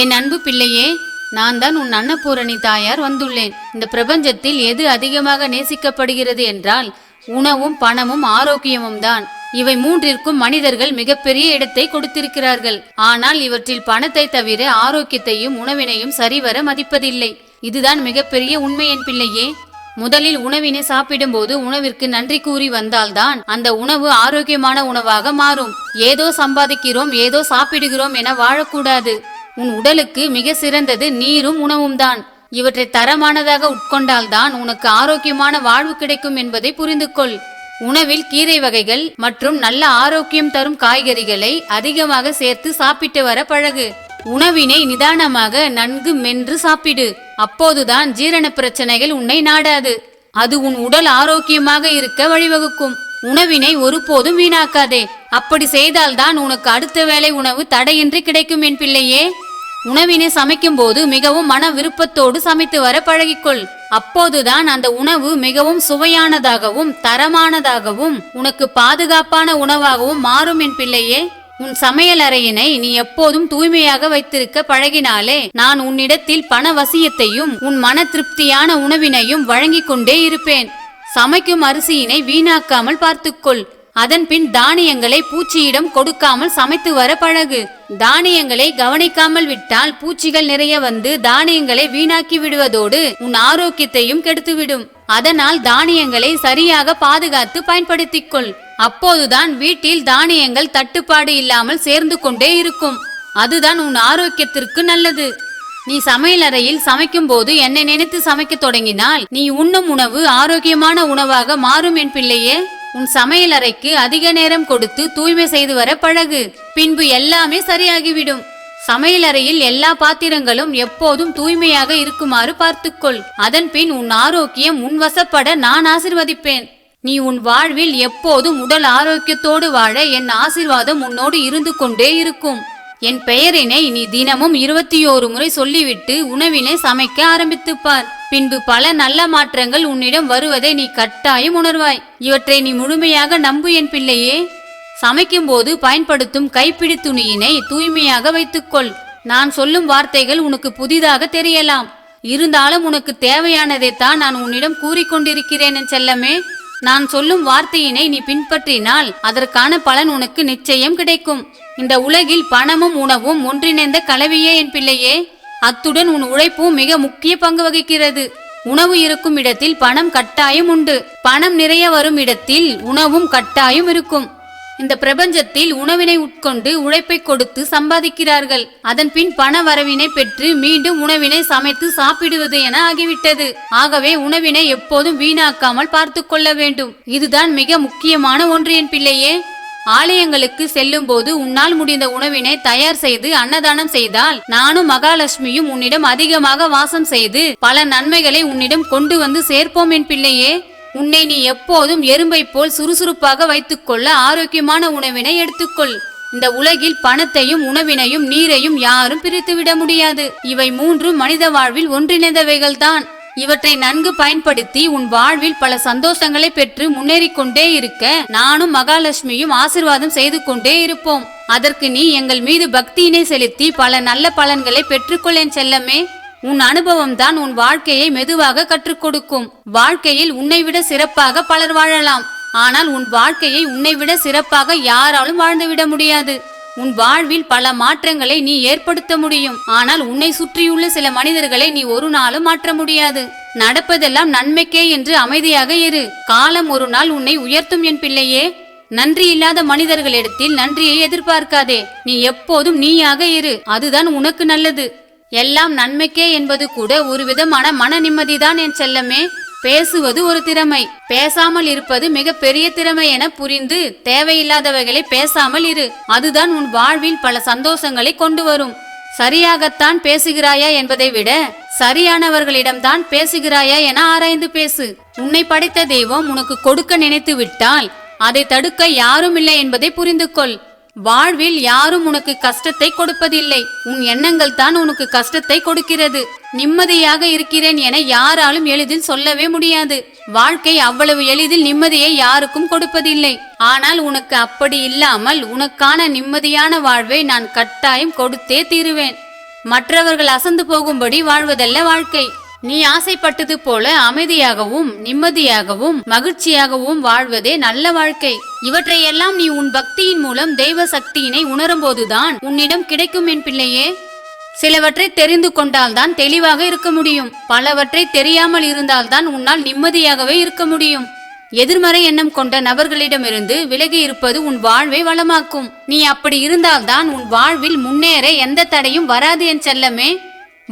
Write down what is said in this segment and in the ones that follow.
என் அன்பு பிள்ளையே நான் தான் உன் அன்னபூரணி தாயார் வந்துள்ளேன். இந்த பிரபஞ்சத்தில் எது அதிகமாக நேசிக்கப்படுகிறது என்றால் உணவும் பணமும் ஆரோக்கியமும் தான். இவை மூன்றிற்கும் மனிதர்கள் மிகப்பெரிய இடத்தை கொடுத்திருக்கிறார்கள். ஆனால் இவற்றில் பணத்தை தவிர ஆரோக்கியத்தையும் உணவினையும் சரிவர மதிப்பதில்லை. இதுதான் மிகப்பெரிய உண்மை என் பிள்ளையே. முதலில் உணவினை சாப்பிடும்போது உணவிற்கு நன்றி கூறி வந்தால்தான் அந்த உணவு ஆரோக்கியமான உணவாக மாறும். ஏதோ சம்பாதிக்கிறோம் ஏதோ சாப்பிடுகிறோம் என வாழக்கூடாது. உன் உடலுக்கு மிக சிறந்தது நீரும் உணவும் தான் இவற்றை தரமானதாக உட்கொண்டால்தான் உனக்கு ஆரோக்கியமான வாழ்வு கிடைக்கும் என்பதை புரிந்து கொள் உணவில் கீரை வகைகள் மற்றும் நல்ல ஆரோக்கியம் தரும் காய்கறிகளை அதிகமாக சேர்த்து சாப்பிட்டு வர பழகு. உணவினை நிதானமாக நன்கு மென்று சாப்பிடு. அப்போதுதான் ஜீரண பிரச்சனைகள் உன்னை நாடாது. அது உன் உடல் ஆரோக்கியமாக இருக்க வழிவகுக்கும். உணவினை ஒருபோதும் வீணாக்காதே. அப்படி செய்தால்தான் உனக்கு அடுத்த வேளை உணவு தடையின்றி கிடைக்கும் என் பிள்ளையே. உணவினை சமைக்கும் போது மிகவும் மன விருப்பத்தோடு சமைத்து வர பழகிக்கொள். அப்போதுதான் அந்த உணவு மிகவும் சுவையானதாகவும் தரமானதாகவும் உனக்கு பாதுகாப்பான உணவாகவும் மாறும் என் பிள்ளையே. உன் சமையல் அறையினை நீ எப்போதும் தூய்மையாக வைத்திருக்க பழகினாலே நான் உன்னிடத்தில் பண வசியத்தையும் உன் மன திருப்தியான உணவினையும் வழங்கிக் கொண்டே இருப்பேன். சமைக்கும் அரிசியினை வீணாக்காமல் பார்த்துக்கொள். அதன்பின் தானியங்களை பூச்சியிடம் கொடுக்காமல் சமைத்து வர பழகு. தானியங்களை கவனிக்காமல் விட்டால் பூச்சிகள் நிறைய வந்து தானியங்களை வீணாக்கி விடுவதோடு உன் ஆரோக்கியத்தையும் கெடுத்துவிடும். அதனால் தானியங்களை சரியாக பாதுகாத்து பயன்படுத்திக்கொள். அப்போதுதான் வீட்டில் தானியங்கள் தட்டுப்பாடு இல்லாமல் சேர்ந்து கொண்டே இருக்கும். அதுதான் உன் ஆரோக்கியத்திற்கு நல்லது. நீ சமையலறையில் சமைக்கும் போது என்னை நினைத்து சமைக்க தொடங்கினால் நீ உண்ணும் உணவு ஆரோக்கியமான உணவாக மாறும் என் பிள்ளையே. உன் சமையலறைக்கு அதிக நேரம் கொடுத்து தூய்மை செய்து வர பழகு. பின்பு எல்லாமே சரியாகிவிடும். சமையலறையில் எல்லா பாத்திரங்களும் எப்போதும் தூய்மையாக இருக்குமாறு பார்த்துக்கொள். அதன் பின் உன் ஆரோக்கியம் உன் வசப்பட நான் ஆசிர்வதிப்பேன். நீ உன் வாழ்வில் எப்போதும் உடல் ஆரோக்கியத்தோடு வாழ என் ஆசிர்வாதம் உன்னோடு இருந்து கொண்டே இருக்கும். என் பெயரினை நீ தினமும் இருபத்தி ஓரு முறை சொல்லிவிட்டு உணவினை சமைக்க ஆரம்பித்துப்பார். பின்பு பல நல்ல மாற்றங்கள் உன்னிடம் வருவதை நீ கட்டாயம் உணர்வாய். இவற்றை நீ முழுமையாக நம்பு என் பிள்ளையே. சமைக்கும்போது பயன்படுத்தும் கைப்பிடி துணியினை தூய்மையாக வைத்துக்கொள். நான் சொல்லும் வார்த்தைகள் உனக்கு புதிதாக தெரியலாம். இருந்தாலும் உனக்கு தேவையானதைத்தான் நான் உன்னிடம் கூறிக்கொண்டிருக்கிறேன் செல்லமே. நான் சொல்லும் வார்த்தையினை நீ பின்பற்றினால் அதற்கான பலன் உனக்கு நிச்சயம் கிடைக்கும். இந்த உலகில் பணமும் உணவும் ஒன்றிணைந்த கலவையே என் பிள்ளையே. அத்துடன் உன் உழைப்பும் மிக முக்கிய பங்கு வகிக்கிறது. உணவு இருக்கும் இடத்தில் பணம் கட்டாயம் உண்டு. பணம் நிறைய வரும் இடத்தில் உணவும் கட்டாயம் இருக்கும். இந்த பிரபஞ்சத்தில் உணவினை உட்கொண்டு உழைப்பை கொடுத்து சம்பாதிக்கிறார்கள். அதன் பின் பண வரவினை பெற்று மீண்டும் உணவினை சமைத்து சாப்பிடுவது என ஆகிவிட்டது. ஆகவே உணவினை எப்போதும் வீணாக்காமல் பார்த்து கொள்ள வேண்டும். இதுதான் மிக முக்கியமான ஒன்று என் பிள்ளையே. ஆலயங்களுக்கு செல்லும் போது உன்னால் முடிந்த உணவினை தயார் செய்து அன்னதானம் செய்தால் நானும் மகாலட்சுமியும் உன்னிடம் அதிகமாக வாசம் செய்து பல நன்மைகளை உன்னிடம் கொண்டு வந்து சேர்ப்போம் என் பிள்ளையே. உன்னை நீ எப்போதும் எறும்பை போல் சுறுசுறுப்பாக வைத்துக்கொள்ள ஆரோக்கியமான உணவினை எடுத்துக்கொள். இந்த உலகில் பணத்தையும் உணவினையும் நீரையும் யாரும் பிரித்துவிட முடியாது. இவை மூன்றும் மனித வாழ்வில் ஒன்றிணைந்தவைகள்தான். இவற்றை நன்கு பயன்படுத்தி உன் வாழ்வில் பல சந்தோஷங்களை பெற்று முன்னேறிக் கொண்டே இருக்க நானும் மகாலட்சுமியும் ஆசிர்வாதம் செய்து கொண்டே இருப்போம். அதற்கு நீ எங்கள் மீது பக்தியினை செலுத்தி பல நல்ல பலன்களை பெற்றுக்கொள்ளேன் செல்லமே. உன் அனுபவம் தான் உன் வாழ்க்கையை மெதுவாக கற்றுக் கொடுக்கும். வாழ்க்கையில் உன்னை விட சிறப்பாக பலர் வாழலாம். ஆனால் உன் வாழ்க்கையை உன்னை விட சிறப்பாக யாராலும் வாழ்ந்துவிட முடியாது. உன் வாழ்வில் பல மாற்றங்களை நீ ஏற்படுத்த முடியும். ஆனால் உன்னை சுற்றியுள்ள சில மனிதர்களை நீ ஒரு நாளும் மாற்ற முடியாது. நடப்பதெல்லாம் நன்மைக்கே என்று அமைதியாக இரு. காலம் ஒரு நாள் உன்னை உயர்த்தும் என் பிள்ளையே. நன்றி இல்லாத மனிதர்களிடத்தில் நன்றியை எதிர்பார்க்காதே. நீ எப்போதும் நீயாக இரு. அதுதான் உனக்கு நல்லது. எல்லாம் நன்மைக்கே என்பது கூட ஒரு விதமான மன நிம்மதிதான் என் செல்லமே. பேசுவது ஒரு திறமை. பேசாமல் இருப்பது மிக பெரிய திறமை என புரிந்து தேவையில்லாதவைகளை பேசாமல் இரு. அதுதான் உன் வாழ்வில் பல சந்தோஷங்களை கொண்டு வரும். சரியாகத்தான் பேசுகிறாயா என்பதை விட சரியானவர்களிடம்தான் பேசுகிறாயா என ஆராய்ந்து பேசு. உன்னை படைத்த தெய்வம் உனக்கு கொடுக்க நினைத்து விட்டால் அதை தடுக்க யாரும் இல்லை என்பதை புரிந்து கொள் வாழ்வில் யாரும் உனக்கு கஷ்டத்தை கொடுப்பதில்லை. உன் எண்ணங்கள் தான் உனக்கு கஷ்டத்தை கொடுக்கிறது. நிம்மதியாக இருக்கிறேன் என யாராலும் எளிதில் சொல்லவே முடியாது. வாழ்க்கை அவ்வளவு எளிதில் நிம்மதியை யாருக்கும் கொடுப்பதில்லை. ஆனால் உனக்கு அப்படி இல்லாமல் உனக்கான நிம்மதியான வாழ்வை நான் கட்டாயம் கொடுத்தே தீருவேன். மற்றவர்கள் அசந்து போகும்படி வாழ்வதல்ல வாழ்க்கை. நீ ஆசைப்பட்டது போல அமைதியாகவும் நிம்மதியாகவும் மகிழ்ச்சியாகவும் வாழ்வதே நல்ல வாழ்க்கை. இவற்றையெல்லாம் நீ உன் பக்தியின் மூலம் தெய்வ சக்தியினை உணரும்போதுதான் உன்னிடம் கிடைக்கும் என் பிள்ளையே. சிலவற்றை தெரிந்து கொண்டால்தான் தெளிவாக இருக்க முடியும். பலவற்றை தெரியாமல் இருந்தால்தான் உன்னால் நிம்மதியாகவே இருக்க முடியும். எதிர்மறை எண்ணம் கொண்ட நபர்களிடமிருந்து விலகி இருப்பது உன் வாழ்வை வளமாக்கும். நீ அப்படி இருந்தால்தான் உன் வாழ்வில் முன்னேற எந்த தடையும் வராது என் செல்லமே.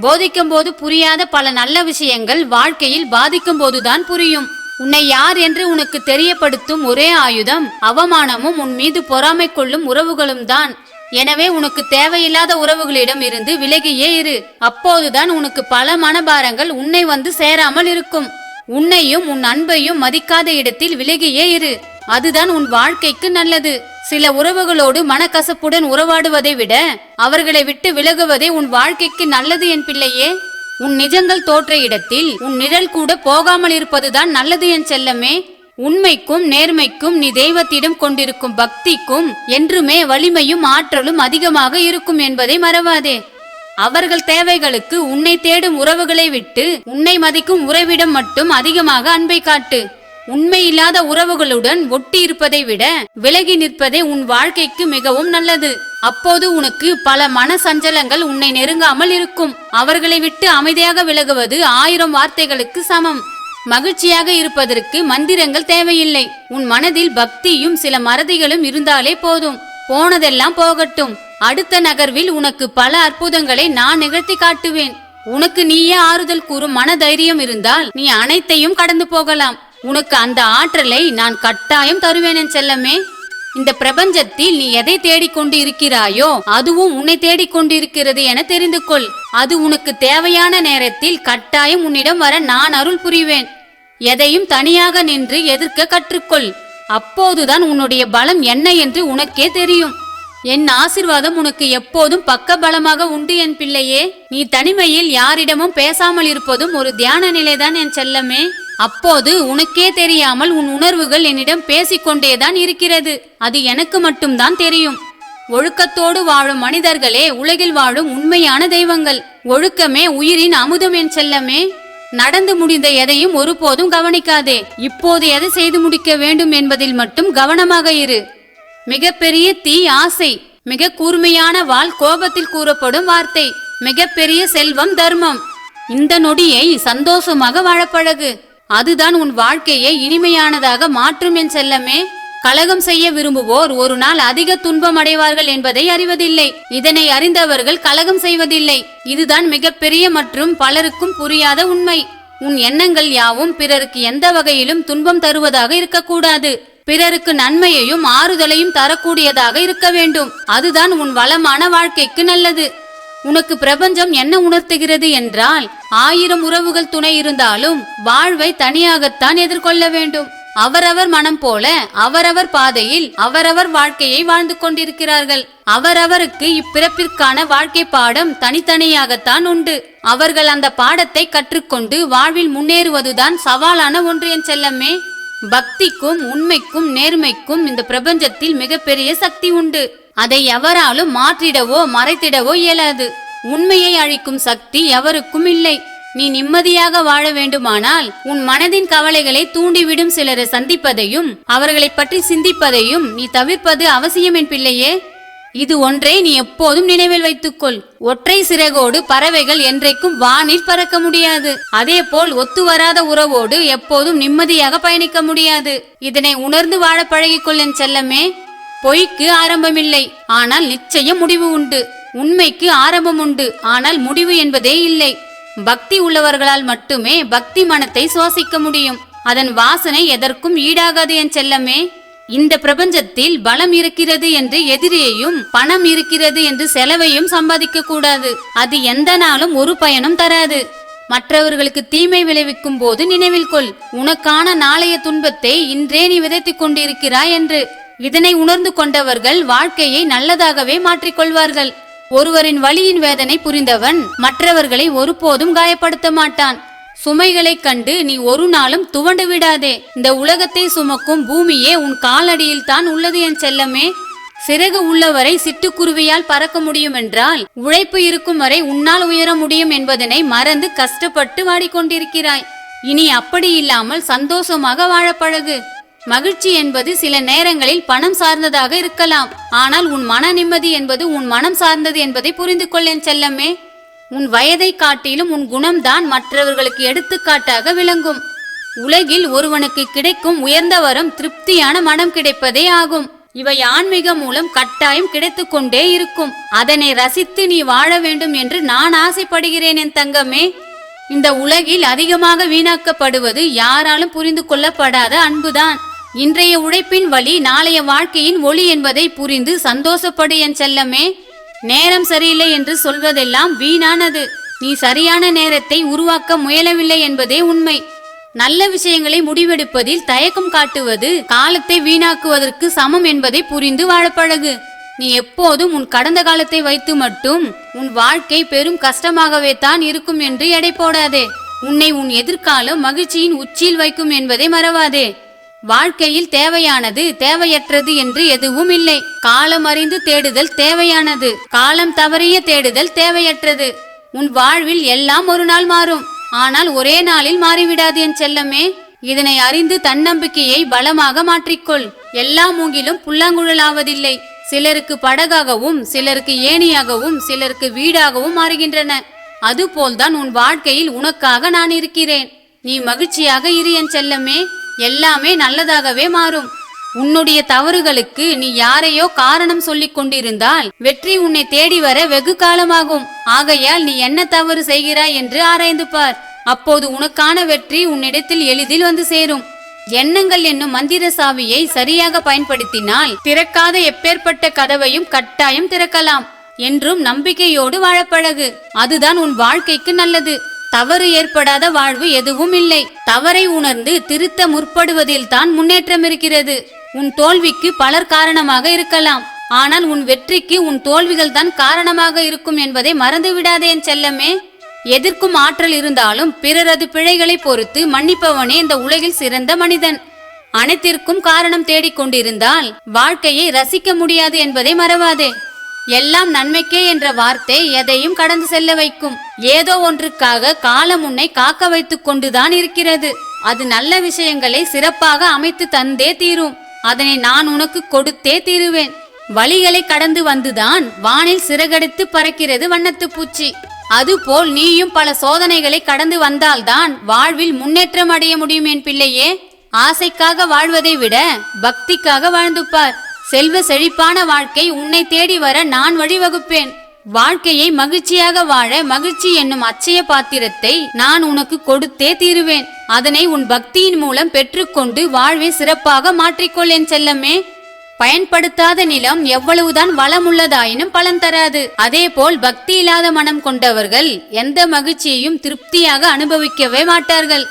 போதிக்கும் போது புரியாத பல நல்ல விஷயங்கள் வாழ்க்கையில் பாதிக்கும் போதுதான் புரியும். உன்னை யார் என்று உனக்கு தெரியப்படுத்தும் ஒரே ஆயுதம் அவமானமும் உன் மீது பொறாமை கொள்ளும் உறவுகளும் தான் எனவே உனக்கு தேவையில்லாத உறவுகளிடம் இருந்து விலகியே இரு. அப்போதுதான் உனக்கு பல மனபாரங்கள் உன்னை வந்து சேராமல் இருக்கும். உன்னையும் உன் அன்பையும் மதிக்காத இடத்தில் விலகியே இரு. அதுதான் உன் வாழ்க்கைக்கு நல்லது. சில உறவுகளோடு மனக்கசப்புடன் உறவாடுவதை விட அவர்களை விட்டு விலகுவதே உன் வாழ்க்கைக்கு நல்லது என் பிள்ளையே. உன் நிஜங்கள் தோற்ற இடத்தில் உன் நிழல் கூட போகாமல் இருப்பதுதான் நல்லது என் செல்லமே. உண்மைக்கும் நேர்மைக்கும் நீ தெய்வத்திடம் கொண்டிருக்கும் பக்திக்கும் என்றுமே வலிமையும் ஆற்றலும் அதிகமாக இருக்கும் என்பதை மறவாதே. அவர்கள் தேவைகளுக்கு உன்னை தேடும் உறவுகளை விட்டு உன்னை மதிக்கும் உறவிடம் மட்டும் அதிகமாக அன்பை காட்டு. உண்மையில்லாத உறவுகளுடன் ஒட்டி இருப்பதை விட விலகி நிற்பதே உன் வாழ்க்கைக்கு மிகவும் நல்லது. அப்போது உனக்கு பல மன சஞ்சலங்கள் உன்னை நெருங்காமல் இருக்கும். அவர்களை விட்டு அமைதியாக விலகுவது ஆயிரம் வார்த்தைகளுக்கு சமம். மகிழ்ச்சியாக இருப்பதற்கு மந்திரங்கள் தேவையில்லை. உன் மனதில் பக்தியும் சில மறதிகளும் இருந்தாலே போதும். போனதெல்லாம் போகட்டும். அடுத்த நகர்வில் உனக்கு பல அற்புதங்களை நான் நிகழ்த்தி காட்டுவேன். உனக்கு நீயே ஆறுதல் கூறும் மன தைரியம் இருந்தால் நீ அனைத்தையும் கடந்து போகலாம். உனக்கு அந்த ஆற்றலை நான் கட்டாயம் தருவேன் என் செல்லமே. இந்த பிரபஞ்சத்தில் நீ எதை தேடிக்கொண்டு இருக்கிறாயோ அதுவும் உன்னை தேடிக்கொண்டு இருக்கிறது என தெரிந்து கொள் அது உனக்கு தேவையான நேரத்தில் கட்டாயம் உன்னிடம் வர நான் அருள் புரிவேன். எதையும் தனியாக நின்று எதிர்க்க கற்றுக்கொள். அப்போதுதான் உன்னுடைய பலம் என்ன என்று உனக்கே தெரியும். என் ஆசிர்வாதம் உனக்கு எப்போதும் பக்க பலமாக உண்டு என் பிள்ளையே. நீ தனிமையில் யாரிடமும் பேசாமல் இருப்பதும் ஒரு தியான நிலைதான் என் செல்லமே. அப்போது உனக்கே தெரியாமல் உன் உணர்வுகள் என்னிடம் பேசிக்கொண்டேதான் இருக்கிறது. அது எனக்கு மட்டும்தான் தெரியும். ஒழுக்கத்தோடு வாழும் மனிதர்களே உலகில் வாழும் உண்மையான தெய்வங்கள். ஒழுக்கமே உயிரின் அமுதம் என் செல்லமே. நடந்து முடிந்த எதையும் ஒருபோதும் கவனிக்காதே. இப்போது எதை செய்து முடிக்க வேண்டும் என்பதில் மட்டும் கவனமாக இரு. மிகப்பெரிய தீ ஆசை மிக கூர்மையான வாள் கோபத்தில் கூறப்படும் வார்த்தை மிகப்பெரிய செல்வம் தர்மம். இந்த நொடியை சந்தோஷமாக வாழப்பழகு. அதுதான் உன் வாழ்க்கையை இனிமையானதாக மாற்றும் என் செல்லமே. கலகம் செய்ய விரும்புவோர் ஒரு நாள் அதிக துன்பம் அடைவார்கள் என்பதை அறிவதில்லை. இதனை அறிந்தவர்கள் கலகம் செய்வதில்லை. இதுதான் மிகப்பெரிய மற்றும் பலருக்கும் புரியாத உண்மை. உன் எண்ணங்கள் யாவும் பிறருக்கு எந்த வகையிலும் துன்பம் தருவதாக இருக்கக்கூடாது. பிறருக்கு நன்மையையும் ஆறுதலையும் தரக்கூடியதாக இருக்க வேண்டும். அதுதான் உன் வளமான வாழ்க்கைக்கு நல்லது. உனக்கு பிரபஞ்சம் என்ன உணர்த்துகிறது என்றால் ஆயிரம் உறவுகள் துணை இருந்தாலும் வாழ்வை தனியாகத்தான் எதிர்கொள்ள வேண்டும். அவரவர் மனம் போல அவரவர் பாதையில் அவரவர் வாழ்க்கையை வாழ்ந்து கொண்டிருக்கிறார்கள். அவரவருக்கு இப்பிறப்பிற்கான வாழ்க்கை பாடம் தனித்தனியாகத்தான் உண்டு. அவர்கள் அந்த பாடத்தை கற்றுக்கொண்டு வாழ்வில் முன்னேறுவதுதான் சவாலான ஒன்று என் செல்லமே. பக்திக்கும் உண்மைக்கும் நேர்மைக்கும் இந்த பிரபஞ்சத்தில் மிகப்பெரிய சக்தி உண்டு. அதை எவராலும் மாற்றிடவோ மறைத்திடவோ இயலாது. உண்மையை அழிக்கும் சக்தி எவருக்கும் இல்லை. நீ நிம்மதியாக வாழ வேண்டுமானால் உன் மனதின் கவலைகளை தூண்டிவிடும் சிலரை சந்திப்பதையும் அவர்களை பற்றி சிந்திப்பதையும் நீ தவிர்ப்பது அவசியம் என் பிள்ளையே. இது ஒன்றை நீ எப்போதும் நினைவில் வைத்துக்கொள். ஒற்றை சிறகோடு பறவைகள் என்றைக்கும் வானில் பறக்க முடியாது. அதே போல் ஒத்து வராத உறவோடு எப்போதும் நிம்மதியாக பயணிக்க முடியாது. இதனை உணர்ந்து வாழ பழகிக்கொள் என் செல்லமே. பொய்க்கு ஆரம்பமில்லை. ஆனால் நிச்சயம் முடிவு உண்டு. உண்மைக்கு ஆரம்பம் உண்டு. ஆனால் முடிவு என்பதே இல்லை. பக்தி உள்ளவர்களால் மட்டுமே பக்தி மனத்தை சுவாசிக்க முடியும். அதன் வாசனை எதற்கும் ஈடாகாது என் செல்லமே. இந்த பிரபஞ்சத்தில் பலம் இருக்கிறது என்று எதிரியையும் பணம் இருக்கிறது என்று செலவையும் சம்பாதிக்க கூடாது அது எந்த நாளும் ஒரு பயனும் தராது. மற்றவர்களுக்கு தீமை விளைவிக்கும் போது நினைவில் கொள். உனக்கான நாளைய துன்பத்தை இன்றே நீ விதைத்துக் கொண்டிருக்கிறாய் என்று. இதனை உணர்ந்து கொண்டவர்கள் வாழ்க்கையை நல்லதாகவே மாற்றிக்கொள்வார்கள் ஒருவரின் வழியின் வேதனை புரிந்தவன் மற்றவர்களை ஒருபோதும் காயப்படுத்த மாட்டான். சுமைகளைக் கண்டு நீ ஒரு நாளும் துவண்டு விடாதே. இந்த உலகத்தை சுமக்கும் பூமியே உன் காலடியில் தான் உள்ளது என் செல்லமே. சிறகு உள்ளவரை சிட்டுக்குருவியால் பறக்க முடியும் என்றால் உழைப்பு இருக்கும் வரை உன்னால் உயர முடியும் என்பதனை மறந்து கஷ்டப்பட்டு வாடிக்கொண்டிருக்கிறாய். இனி அப்படி இல்லாமல் சந்தோஷமாக வாழப்பழகு. மகிழ்ச்சி என்பது சில நேரங்களில் பணம் சார்ந்ததாக இருக்கலாம். ஆனால் உன் மன நிம்மதி என்பது உன் மனம் சார்ந்தது என்பதை புரிந்து கொள்ளேன் செல்லம்மே உன் வயதை காட்டிலும் உன் குணம்தான் மற்றவர்களுக்கு எடுத்துக்காட்டாக விளங்கும். உலகில் ஒருவனுக்கு கிடைக்கும் உயர்ந்த வரம் திருப்தியான மனம் கிடைப்பதே ஆகும். இவை ஆன்மீகம் மூலம் கட்டாயம் கிடைத்துக்கொண்டே இருக்கும். அதனை ரசித்து நீ வாழ வேண்டும் என்று நான் ஆசைப்படுகிறேன் என் தங்கமே. இந்த உலகில் அதிகமாக வீணாக்கப்படுவது யாராலும் புரிந்து கொள்ளப்படாத அன்புதான். இன்றைய உழைப்பின் வழி நாளைய வாழ்க்கையின் ஒளி என்பதை புரிந்து சந்தோஷப்படு என் செல்லமே. நேரம் சரியில்லை என்று சொல்வதெல்லாம் வீணானது. நீ சரியான நேரத்தை உருவாக்க முயலவில்லை என்பதே உண்மை. நல்ல விஷயங்களை முடிவெடுப்பதில் தயக்கம் காட்டுவது காலத்தை வீணாக்குவதற்கு சமம் என்பதை புரிந்து வாழப்பழகு. நீ எப்போதும் உன் கடந்த காலத்தை வைத்து மட்டும் உன் வாழ்க்கை பெரும் கஷ்டமாகவே தான் இருக்கும் என்று எடை போடாதே. உன்னை உன் எதிர்காலம் மகிழ்ச்சியின் உச்சியில் வைக்கும் என்பதை மறவாதே. வாழ்க்கையில் தேவையானது தேவையற்றது என்று எதுவும் இல்லை. காலம் அறிந்து தேடுதல் தேவையானது. காலம் தவறிய தேடுதல் தேவையற்றது. உன் வாழ்வில் எல்லாம் ஒரு நாள் மாறும். ஆனால் ஒரே நாளில் மாறிவிடாது என் செல்லமே. இதனை அறிந்து தன்னம்பிக்கையை பலமாக மாற்றிக்கொள். எல்லா மூங்கிலும் புல்லாங்குழல் ஆவதில்லை சிலருக்கு படகாகவும் சிலருக்கு ஏணியாகவும் சிலருக்கு வீடாகவும் மாறுகின்றன. அதுபோல்தான் உன் வாழ்க்கையில் உனக்காக நான் இருக்கிறேன். நீ மகிழ்ச்சியாக இரு என் செல்லமே. எல்லாமே நல்லதாகவே மாறும். உன்னுடைய தவறுகளுக்கு நீ யாரையோ காரணம் சொல்லிக் கொண்டிருந்தால் வெற்றி உன்னை தேடி வர வெகு காலமாகும். ஆகையால் நீ என்ன தவறு செய்கிறாய் என்று ஆராய்ந்து பார். அப்போது உனக்கான வெற்றி உன்னிடத்தில் எளிதில் வந்து சேரும். எண்ணங்கள் என்னும் மந்திர சாவியை சரியாக பயன்படுத்தினால் திறக்காத எப்பேற்பட்ட கதவையும் கட்டாயம் திறக்கலாம். என்றும் நம்பிக்கையோடு வாழப்பழகு. அதுதான் உன் வாழ்க்கைக்கு நல்லது. தவறு ஏற்படாத வாழ்வு எதுவும் இல்லை. தவறை உணர்ந்து திருத்த முற்படுவதில் தான் முன்னேற்றம் இருக்கிறது. உன் தோல்விக்கு பலர் காரணமாக இருக்கலாம். ஆனால் உன் வெற்றிக்கு உன் தோல்விகள் தான் காரணமாக இருக்கும் என்பதை மறந்து விடாதே என் செல்லமே. எதிர்க்கும் ஆற்றல் இருந்தாலும் பிறரது பிழைகளை பொறுத்து மன்னிப்பவனே இந்த உலகில் சிறந்த மனிதன். அனைத்திற்கும் காரணம் தேடிக்கொண்டிருந்தால் வாழ்க்கையை ரசிக்க முடியாது என்பதை மறவாதே. எல்லாம் நன்மைக்கே என்ற வார்த்தை எதையும் கடந்து செல்ல வைக்கும். ஏதோ ஒன்றுக்காக காலம் உன்னை காக்க வைத்துக் கொண்டுதான் இருக்கிறது. அது நல்ல விஷயங்களை சிறப்பாக அமைத்து தந்தே தீரும். அதனை நான் உனக்கு கொடுத்தே தீருவேன். வழிகளை கடந்து வந்துதான் வானில் சிறகடித்து பறக்கிறது வண்ணத்து பூச்சி. அதுபோல் நீயும் பல சோதனைகளை கடந்து வந்தால்தான் வாழ்வில் முன்னேற்றம் அடைய முடியும் என் பிள்ளையே. ஆசைக்காக வாழ்வதை விட பக்திக்காக வாழ்ந்து பார் செல்வ செழிப்பான வாழ்க்கை உன்னை தேடி வர நான் வழிவகுப்பேன். வாழ்க்கையை மகிழ்ச்சியாக வாழ மகிழ்ச்சி என்னும் அச்சய பாத்திரத்தை நான் உனக்கு கொடுத்தே தீருவேன். அதனை உன் பக்தியின் மூலம் பெற்றுக்கொண்டு வாழ்வை சிறப்பாக மாற்றிக்கொள்ளேன் செல்லமே. பயன்படுத்தாத நிலம் எவ்வளவுதான் வளமுள்ளதாயினும் பலன் தராது. அதேபோல் பக்தி இல்லாத மனம் கொண்டவர்கள் எந்த மகிழ்ச்சியையும் திருப்தியாக அனுபவிக்கவே மாட்டார்கள்.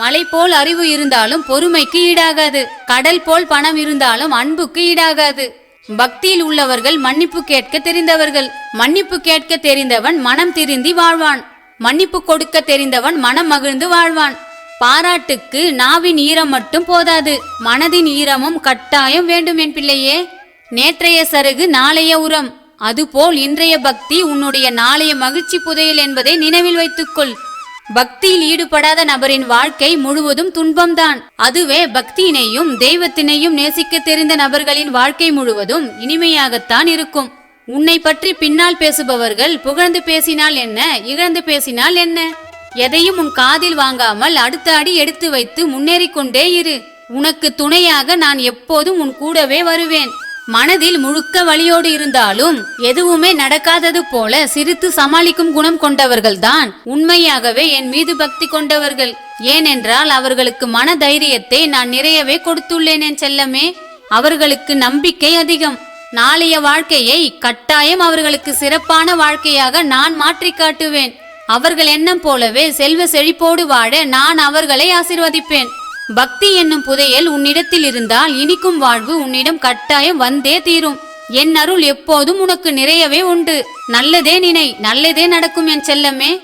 மலை போல் அறிவு இருந்தாலும் பொறுமைக்கு ஈடாகாது. கடல் போல் பணம் இருந்தாலும் அன்புக்கு ஈடாகாது. பக்தியில் உள்ளவர்கள் மன்னிப்பு கேட்க தெரிந்தவர்கள். மன்னிப்பு கேட்க தெரிந்தவன் மனம் திருந்தி வாழ்வான். மன்னிப்பு கொடுக்க தெரிந்தவன் மனம் மகிழ்ந்து வாழ்வான். பாராட்டுக்கு நாவின் ஈரம் மட்டும் போதாது. மனதின் ஈரமும் கட்டாயம் வேண்டும் என் பிள்ளையே. நேற்றைய சருகு நாளைய உரம். அதுபோல் இன்றைய பக்தி உன்னுடைய நாளைய மகிழ்ச்சி புதையல் என்பதை நினைவில் வைத்துக்கொள். பக்தியில் ஈடுபடாத நபரின் வாழ்க்கை முழுவதும் துன்பம்தான். அதுவே பக்தியினையும் தெய்வத்தினையும் நேசிக்க தெரிந்த நபர்களின் வாழ்க்கை முழுவதும் இனிமையாகத்தான் இருக்கும். உன்னை பற்றி பின்னால் பேசுபவர்கள் புகழ்ந்து பேசினால் என்ன இகழ்ந்து பேசினால் என்ன? எதையும் உன் காதில் வாங்காமல் அடுத்த அடி எடுத்து வைத்து முன்னேறிக் கொண்டே இரு. உனக்கு துணையாக நான் எப்போதும் உன் கூடவே வருவேன். மனதில் முழுக்க வழியோடு இருந்தாலும் எதுவுமே நடக்காதது போல சிரித்து சமாளிக்கும் குணம் கொண்டவர்கள்தான் உண்மையாகவே என் மீது பக்தி கொண்டவர்கள். ஏனென்றால் அவர்களுக்கு மன தைரியத்தை நான் நிறையவே கொடுத்துள்ளேன் என் செல்லமே. அவர்களுக்கு நம்பிக்கை அதிகம். நாளைய வாழ்க்கையை கட்டாயம் அவர்களுக்கு சிறப்பான வாழ்க்கையாக நான் மாற்றி காட்டுவேன். அவர்கள் எண்ணம் போலவே செல்வ செழிப்போடு வாழ நான் அவர்களை ஆசிர்வதிப்பேன். பக்தி என்னும் புதையல் உன்னிடத்தில் இருந்தால் இனிக்கும் வாழ்வு உன்னிடம் கட்டாயம் வந்தே தீரும். என் அருள் எப்போதும் உனக்கு நிறையவே உண்டு. நல்லதே நினை நல்லதே நடக்கும் என் செல்லமே.